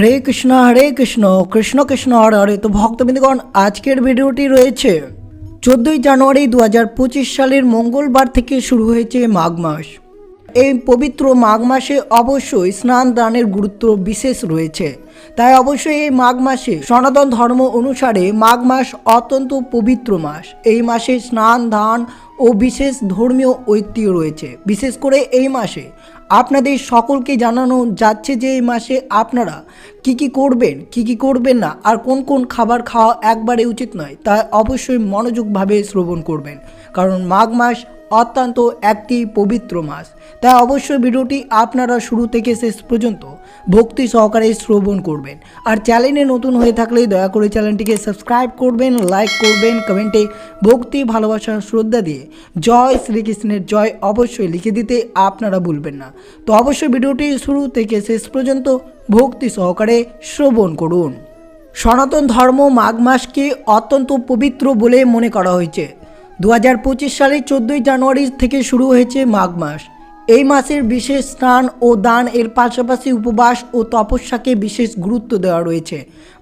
হরে কৃষ্ণ হরে কৃষ্ণ কৃষ্ণ কৃষ্ণ, হরে হরে। তো ভক্তবৃন্দগণ, আজকের ভিডিওটি রয়েছে চোদ্দোই জানুয়ারি দু পঁচিশ সালের মঙ্গলবার থেকে শুরু হয়েছে মাঘ মাস। এই পবিত্র মাঘ মাসে অবশ্যই স্নান দানের গুরুত্ব বিশেষ রয়েছে। তাই অবশ্যই এই মাঘ মাসে সনাতন ধর্ম অনুসারে মাঘ মাস অত্যন্ত পবিত্র মাস। এই মাসে স্নান, দান ও বিশেষ ধর্মীয় ঐতিহ্য রয়েছে। বিশেষ করে এই মাসে আপনাদের সকলকে জানানো যাচ্ছে যে এই মাসে আপনারা কি কি করবেন, কি কি করবেন না, আর কোন কোন খাবার খাওয়া একবারে উচিত নয়, তা অবশ্যই মনোযোগভাবে শ্রবণ করবেন। কারণ মাঘ মাস অত্যন্ত একটি পবিত্র মাস। তাই অবশ্যই ভিডিওটি আপনারা শুরু থেকে শেষ পর্যন্ত ভক্তি সহকারে শ্রবণ করবেন। আর চ্যানেলে নতুন হয়ে থাকলে দয়া করে চ্যানেলটিকে সাবস্ক্রাইব করবেন, লাইক করবেন, কমেন্টে ভক্তি, ভালোবাসা, শ্রদ্ধা দিয়ে জয় শ্রীকৃষ্ণের জয় অবশ্যই লিখে দিতে আপনারা ভুলবেন না। তো অবশ্যই ভিডিওটি শুরু থেকে শেষ পর্যন্ত ভক্তি সহকারে শ্রবণ করুন। সনাতন ধর্ম মাঘ মাসকে অত্যন্ত পবিত্র বলে মনে করা হয়েছে। দু হাজার পঁচিশ সালের চোদ্দোই জানুয়ারি থেকে শুরু হয়েছে মাঘ মাস। এই মাসের বিশেষ স্নান ও দান এর পাশাপাশি উপবাস ও তপস্যাকে বিশেষ গুরুত্ব দেওয়া রয়েছে।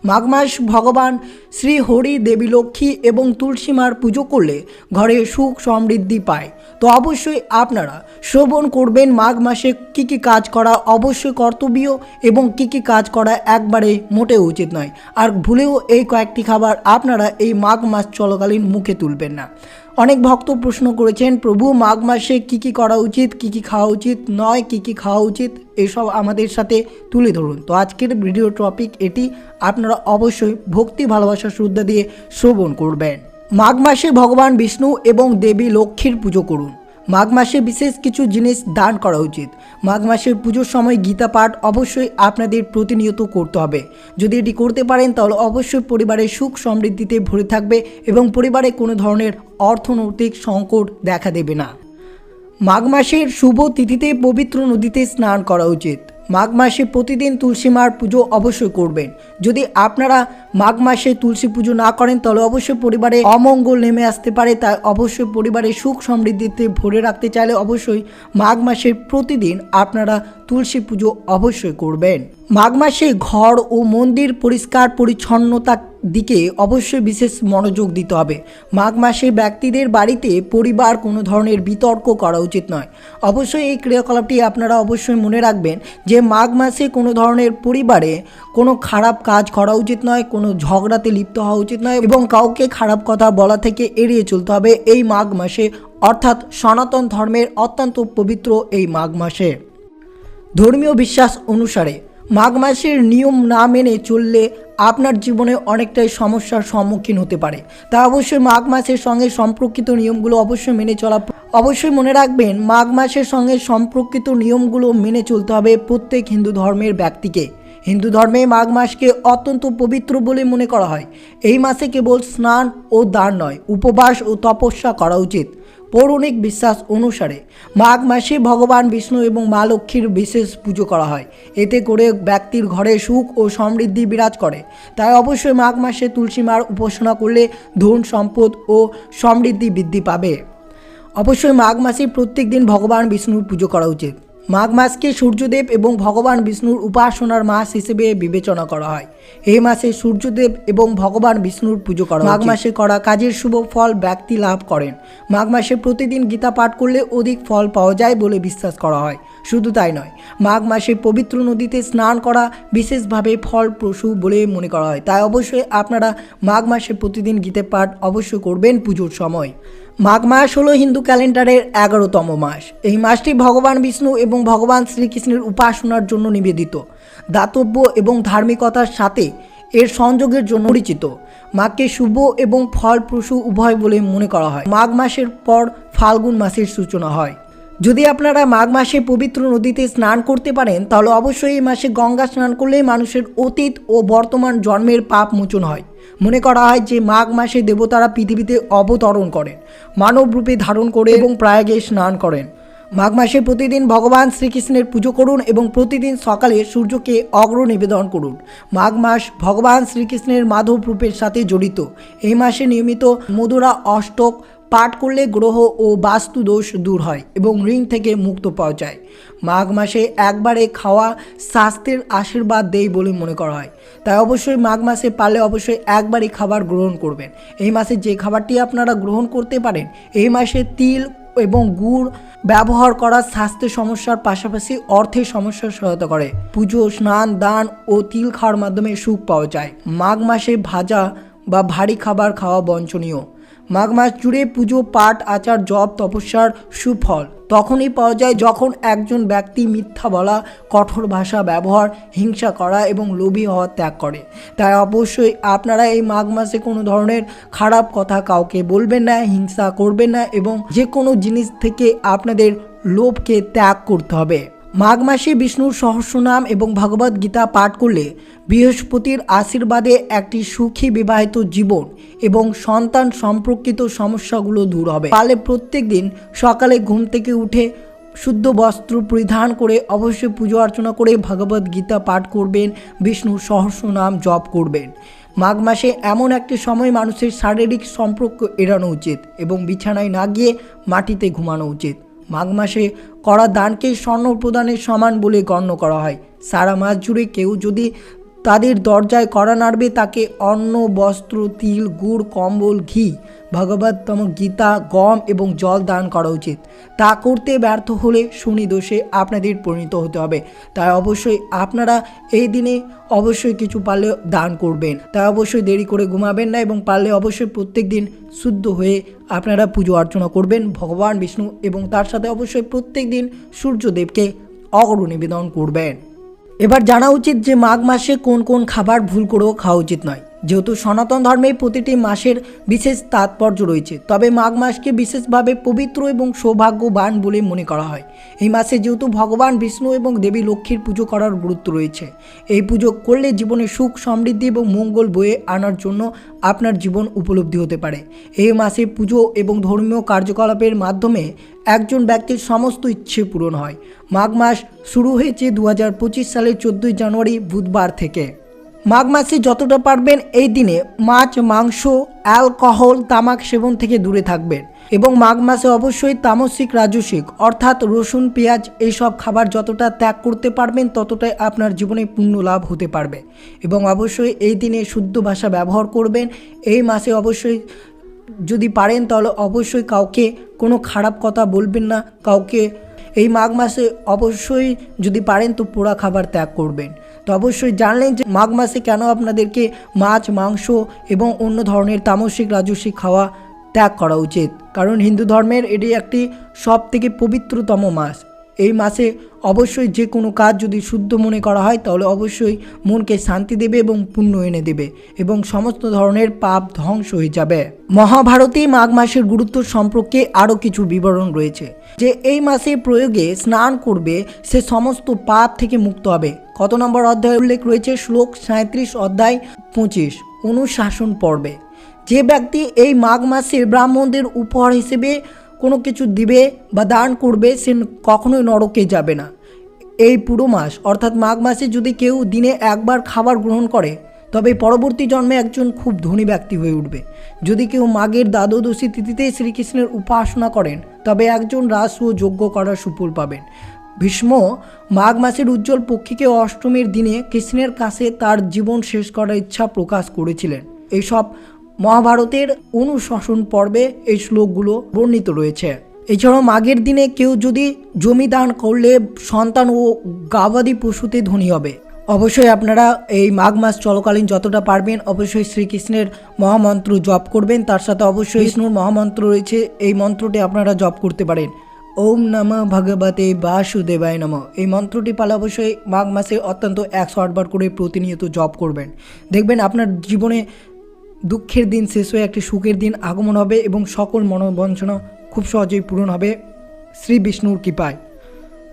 মাঘ মাস ভগবান শ্রী হরি দেবী লক্ষ্মী এবং তুলসী মার পুজো করলে ঘরে সুখ সমৃদ্ধি পায়। তো অবশ্যই আপনারা শ্রবণ করবেন মাঘ মাসে কি কি কাজ করা অবশ্যই কর্তব্য এবং কি কি কাজ করা একবারে মোটেও উচিত নয়। আর ভুলেও এই কয়েকটি খাবার আপনারা এই মাঘ মাস চলাকালীন মুখে তুলবেন না। অনেক ভক্ত প্রশ্ন করেছেন, প্রভু, মাঘ মাসে কি কি করা উচিত? কি কি খাওয়া উচিত? নয়, কি কি খাওয়া উচিত? এসব আমাদের সাথে তুলে ধরুন। তো আজকের ভিডিও টপিক এটি। আপনারা অবশ্যই ভক্তি, ভালোবাসা, শ্রদ্ধা দিয়ে শ্রবণ করবেন। মাঘ মাসে ভগবান বিষ্ণু এবং দেবী লক্ষ্মীর পুজো করুন। মাঘ মাসে বিশেষ কিছু জিনিস দান করা উচিত। মাঘ মাসের পুজোর সময় গীতা পাঠ অবশ্যই আপনাদের প্রতিনিয়ত করতে হবে। যদি এটি করতে পারেন, তাহলে অবশ্যই পরিবারের সুখ সমৃদ্ধিতে ভরে থাকবে এবং পরিবারে কোনো ধরনের অর্থনৈতিক সংকট দেখা দেবে না। মাঘ মাসের শুভ তিথিতে পবিত্র নদীতে স্নান করা উচিত। মাঘ মাসে প্রতিদিন তুলসী মার পুজো অবশ্যই করবেন। যদি আপনারা মাঘ মাসে তুলসী পুজো না করেন তাহলে অবশ্যই পরিবারে অমঙ্গল নেমে আসতে পারে। তাই অবশ্যই পরিবারের সুখ সমৃদ্ধিতে ভরে রাখতে চাইলে অবশ্যই মাঘ মাসের প্রতিদিন আপনারা তুলসী পুজো অবশ্যই করবেন। মাঘ মাসে ঘর ও মন্দির পরিষ্কার পরিচ্ছন্নতা দিকে অবশ্যই বিশেষ মনোযোগ দিতে হবে। মাঘ মাসে ব্যক্তিদের বাড়িতে পরিবার কোনো ধরনের বিতর্ক করা উচিত নয়। অবশ্যই এই ক্রিয়াকলাপটি আপনারা অবশ্যই মনে রাখবেন যে মাঘ মাসে কোনো ধরনের পরিবারে কোনো খারাপ কাজ করা উচিত নয়, কোনো ঝগড়াতে লিপ্ত হওয়া উচিত নয় এবং কাউকে খারাপ কথা বলা থেকে এড়িয়ে চলতে হবে এই মাঘ মাসে। অর্থাৎ সনাতন ধর্মের অত্যন্ত পবিত্র এই মাঘ মাসে। ধর্মীয় বিশ্বাস অনুসারে মাঘ মাসের নিয়ম না মেনে চললে আপনার জীবনে অনেকটাই সমস্যার সম্মুখীন হতে পারে। তা অবশ্যই মাঘ মাসের সঙ্গে সম্পর্কিত নিয়মগুলো অবশ্যই মেনে চলা অবশ্যই মনে রাখবেন, মাঘ মাসের সঙ্গে সম্পর্কিত নিয়মগুলো মেনে চলতে হবে প্রত্যেক হিন্দু ধর্মের ব্যক্তিকে। হিন্দু ধর্মে মাঘ মাসকে অত্যন্ত পবিত্র বলে মনে করা হয়। এই মাসে কেবল স্নান ও দান নয়, উপবাস ও তপস্যা করা উচিত। পৌরাণিক বিশ্বাস অনুসারে মাঘ মাসে ভগবান বিষ্ণু এবং মা লক্ষ্মীর বিশেষ পুজো করা হয়। এতে করে ব্যক্তির ঘরে সুখ ও সমৃদ্ধি বিরাজ করে। তাই অবশ্যই মাঘ মাসে তুলসী মার উপাসনা করলে ধন সম্পদ ও সমৃদ্ধি বৃদ্ধি পাবে। অবশ্যই মাঘ মাসে প্রত্যেক দিন ভগবান বিষ্ণুর পুজো করা উচিত। মাঘ মাসকে সূর্যদেব এবং ভগবান বিষ্ণুর উপাসনার মাস হিসেবে বিবেচনা করা হয়। এই মাসে সূর্যদেব এবং ভগবান বিষ্ণুর পুজো করা মাঘ মাসে করা কাজের শুভ ফল ব্যক্তি লাভ করেন। মাঘ মাসে প্রতিদিন গীতা পাঠ করলে অধিক ফল পাওয়া যায় বলে বিশ্বাস করা হয়। শুধু তাই নয় মাঘ মাসে পবিত্র নদীতে স্নান করা বিশেষভাবে ফলপ্রসূ বলে মনে করা হয়। তাই অবশ্যই আপনারা মাঘ মাসে প্রতিদিন গীতা পাঠ অবশ্যই করবেন পুজোর সময়। মাঘ মাস হলো হিন্দু ক্যালেন্ডারের এগারোতম মাস। এই মাসটি ভগবান বিষ্ণু এবং ভগবান শ্রীকৃষ্ণের উপাসনার জন্য নিবেদিত। দাতব্য এবং ধার্মিকতার সাথে এর সংযোগের জন্য পরিচিত। মাঘকে শুভ এবং ফলপ্রসূ উভয় বলে মনে করা হয়। মাঘ মাসের পর ফাল্গুন মাসের সূচনা হয়। যদি আপনারা মাঘ মাসে পবিত্র নদীতে স্নান করতে পারেন, তাহলে অবশ্যই এই মাসে গঙ্গা স্নান করলে মানুষের অতীত ও বর্তমান জন্মের পাপ মোচন হয়। মনে করা হয় যে মাঘ মাসে দেবতারা পৃথিবীতে অবতরণ করেন, মানব রূপে ধারণ করে এবং প্রায়গে স্নান করেন। মাঘ মাসে প্রতিদিন ভগবান শ্রীকৃষ্ণের পুজো করুন এবং প্রতিদিন সকালে সূর্যকে অগ্র নিবেদন করুন। মাঘ মাস ভগবান শ্রীকৃষ্ণের মাধব রূপের সাথে জড়িত। এই মাসে নিয়মিত মধুরা অষ্টক পাঠ করলে গ্রহ ও বাস্তু দোষ দূর হয় এবং ঋণ থেকে মুক্ত পাওয়া যায়। মাঘ মাসে একবারে খাওয়া স্বাস্থ্যের আশীর্বাদ দেয় বলে মনে করা হয়। তাই অবশ্যই মাঘ মাসে পারলে অবশ্যই একবারই খাবার গ্রহণ করবেন। এই মাসে যে খাবারটি আপনারা গ্রহণ করতে পারেন, এই মাসে তিল এবং গুড় ব্যবহার করা স্বাস্থ্য সমস্যার পাশাপাশি অর্থের সমস্যার সহায়তা করে। পুজো, স্নান, দান ও তিল খাওয়ার মাধ্যমে সুখ পাওয়া যায়। মাঘ মাসে ভাজা বা ভারী খাবার খাওয়া বঞ্চনীয়। মাঘ মাস জুড়ে পুজো পাঠ আচার জপ তপস্যার সুফল। তখনই পাওয়া যায় যখন একজন ব্যক্তি মিথ্যা বলা, কঠোর ভাষা ব্যবহার, হিংসা করা এবং লোভী হওয়া ত্যাগ করে। তাই অবশ্যই আপনারা এই মাঘ মাসে কোনো ধরনের খারাপ কথা কাউকে বলবেন না, হিংসা করবেন না এবং যে কোনো জিনিস থেকে আপনাদের লোভকে ত্যাগ করতে হবে। মাঘ মাসে বিষ্ণুর সহস্রনাম এবং ভগবদ গীতা পাঠ করলে বৃহস্পতির আশীর্বাদে একটি সুখী বিবাহিত জীবন এবং সন্তান সম্পর্কিত সমস্যাগুলো দূর হবে। পারলে প্রত্যেক দিন সকালে ঘুম থেকে উঠে শুদ্ধ বস্ত্র পরিধান করে অবশ্যই পুজো অর্চনা করে ভগবদ গীতা পাঠ করবেন, বিষ্ণুর সহস্রনাম জপ করবেন। মাঘ মাসে এমন একটি সময় মানুষের শারীরিক সম্পর্ক এড়ানো উচিত এবং বিছানায় না গিয়ে মাটিতে ঘুমানো উচিত। মাঘ মাসে করা দানকে স্বর্ণ প্রদানের সমান বলে গণ্য করা হয়। সারা মাস জুড়ে কেউ যদি তাদের দরজায় করা নাড়বে তাকে অন্ন, বস্ত্র, তিল, গুড়, কম্বল, ঘি ভগবতম গীতা, গম এবং জল দান করা উচিত। তা করতে ব্যর্থ হলে শনি দোষে আপনাদের পরিণত হতে হবে। তাই অবশ্যই আপনারা এই দিনে অবশ্যই কিছু পারলে দান করবেন। তাই অবশ্যই দেরি করে ঘুমাবেন না এবং পারলে অবশ্যই প্রত্যেক দিন শুদ্ধ হয়ে আপনারা পুজো অর্চনা করবেন ভগবান, বিষ্ণু এবং তার সাথে অবশ্যই প্রত্যেক দিন সূর্যদেবকে অগ্র নিবেদন করবেন। এবার জানা উচিত যে মাঘ মাসে কোন কোন খাবার ভুল করেও খাওয়া উচিত নয়। যেহেতু সনাতন ধর্মে প্রতিটি মাসের বিশেষ তাৎপর্য রয়েছে, তবে মাঘ মাসকে বিশেষভাবে পবিত্র এবং সৌভাগ্যবান বলে মনে করা হয়। এই মাসে যেহেতু ভগবান বিষ্ণু এবং দেবী লক্ষ্মীর পুজো করার গুরুত্ব রয়েছে। এই পুজো করলে জীবনে সুখ, সমৃদ্ধি এবং মঙ্গল বয়ে আনার জন্য আপনার জীবন উপলব্ধি হতে পারে। এই মাসে পুজো এবং ধর্মীয় কার্যকলাপের মাধ্যমে একজন ব্যক্তির সমস্ত ইচ্ছে পূরণ হয়। মাঘ মাস শুরু হয়েছে দু হাজার পঁচিশ সালের চোদ্দোই জানুয়ারি বুধবার থেকে। মাঘ মাসে যতটা পারবেন এই দিনে মাছ, মাংস, অ্যালকোহল, তামাক সেবন থেকে দূরে থাকবেন এবং মাঘ মাসে অবশ্যই তামসিক, রাজসিক অর্থাৎ রসুন, পেঁয়াজ এইসব খাবার যতটা ত্যাগ করতে পারবেন ততটাই আপনার জীবনে পূর্ণ লাভ হতে পারবে এবং অবশ্যই এই দিনে শুদ্ধ ভাষা ব্যবহার করবেন। এই মাসে অবশ্যই যদি পারেন তাহলে অবশ্যই কাউকে কোনো খারাপ কথা বলবেন না। কাউকে এই মাঘ মাসে অবশ্যই যদি পারেন তো পোড়া খাবার ত্যাগ করবেন। তো অবশ্যই জানলেন যে মাঘ মাসে কেন আপনাদেরকে মাছ, মাংস এবং অন্য ধরনের তামসিক রাজস্বিক খাওয়া ত্যাগ করা উচিত? কারণ হিন্দু ধর্মের এটি একটি সব থেকে পবিত্রতম মাস। এই মাসে অবশ্যই যে কোনো কাজ যদি শুদ্ধ মনে করা হয়, তাহলে অবশ্যই মনকে শান্তি দেবে এবং পুণ্য এনে দেবে এবং সমস্ত ধরনের পাপ ধ্বংস হয়ে যাবে। মহাভারতে মাঘ মাসের গুরুত্ব সম্পর্কে আরও কিছু বিবরণ রয়েছে, যে এই মাসে প্রয়োগে স্নান করবে সে সমস্ত পাপ থেকে মুক্ত হবে। কত নম্বর অধ্যায় উল্লেখ রয়েছে? শ্লোক সাঁত্রিশ অধ্যায় পঁচিশ, অনুশাসন পর্বে। যে ব্যক্তি এই মাঘ মাসে ব্রাহ্মণদের উপহার হিসেবে কোনো কিছু দিবে বা দান করবে, সে কখনোই নরকে যাবে না। এই পুরো মাস, অর্থাৎ মাঘ মাসে যদি কেউ দিনে একবার খাবার গ্রহণ করে, তবে পরবর্তী জন্মে একজন খুব ধনী ব্যক্তি হয়ে উঠবে। যদি কেউ মাঘের দ্বাদশী তিথিতে শ্রীকৃষ্ণের উপাসনা করেন, তবে একজন রাস ও যজ্ঞ করার সুফল পাবেন। ভীষ্ম মাঘ মাসের উজ্জ্বল পক্ষীকে অষ্টমীর দিনে কৃষ্ণের কাছে তার জীবন শেষ করার ইচ্ছা প্রকাশ করেছিলেন। এইসব মহাভারতের অনুশাসন পর্বে এই শ্লোকগুলো বর্ণিত রয়েছে। এছাড়াও মাঘের দিনে কেউ যদি জমি দান করলে সন্তান ও গাবাদি পশুতে ধনী হবে। অবশ্যই আপনারা এই মাঘ মাস চলকালীন যতটা পারবেন অবশ্যই শ্রীকৃষ্ণের মহামন্ত্র জপ করবেন। তার সাথে অবশ্যই বিষ্ণুর মহামন্ত্র রয়েছে, এই মন্ত্রটি আপনারা জপ করতে পারেন। ওম নম ভগবতে বাসুদেবায় নম। এই মন্ত্রটি পালে অবশ্যই মাঘ মাসে অত্যন্ত একশো আটবার করে প্রতিনিয়ত জপ করবেন। দেখবেন আপনার জীবনে দুঃখের দিন শেষ হয়ে একটি সুখের দিন আগমন হবে এবং সকল মনোবঞ্চনা খুব সহজেই পূরণ হবে। শ্রী বিষ্ণুর কৃপায়।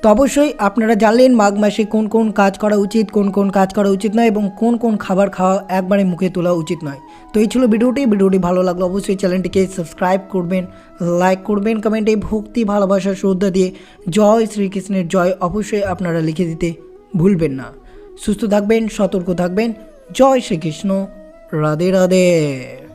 তো অবশ্যই আপনারা জানলেন মাঘ মাসে কোন কোন কাজ করা উচিত, কোন কোন কাজ করা উচিত নয় এবং কোন কোন খাবার খাওয়া একবারে মুখে তোলা উচিত নয়। তো এই ছিল ভিডিওটি। ভিডিওটি ভালো লাগল অবশ্যই চ্যানেলটিকে সাবস্ক্রাইব করবেন, লাইক করবেন, কমেন্টে ভক্তি, ভালোবাসা, শ্রদ্ধা দিয়ে জয় শ্রীকৃষ্ণের জয় অবশ্যই আপনারা লিখে দিতে ভুলবেন না। সুস্থ থাকবেন, সতর্ক থাকবেন। জয় শ্রীকৃষ্ণ। 라디라디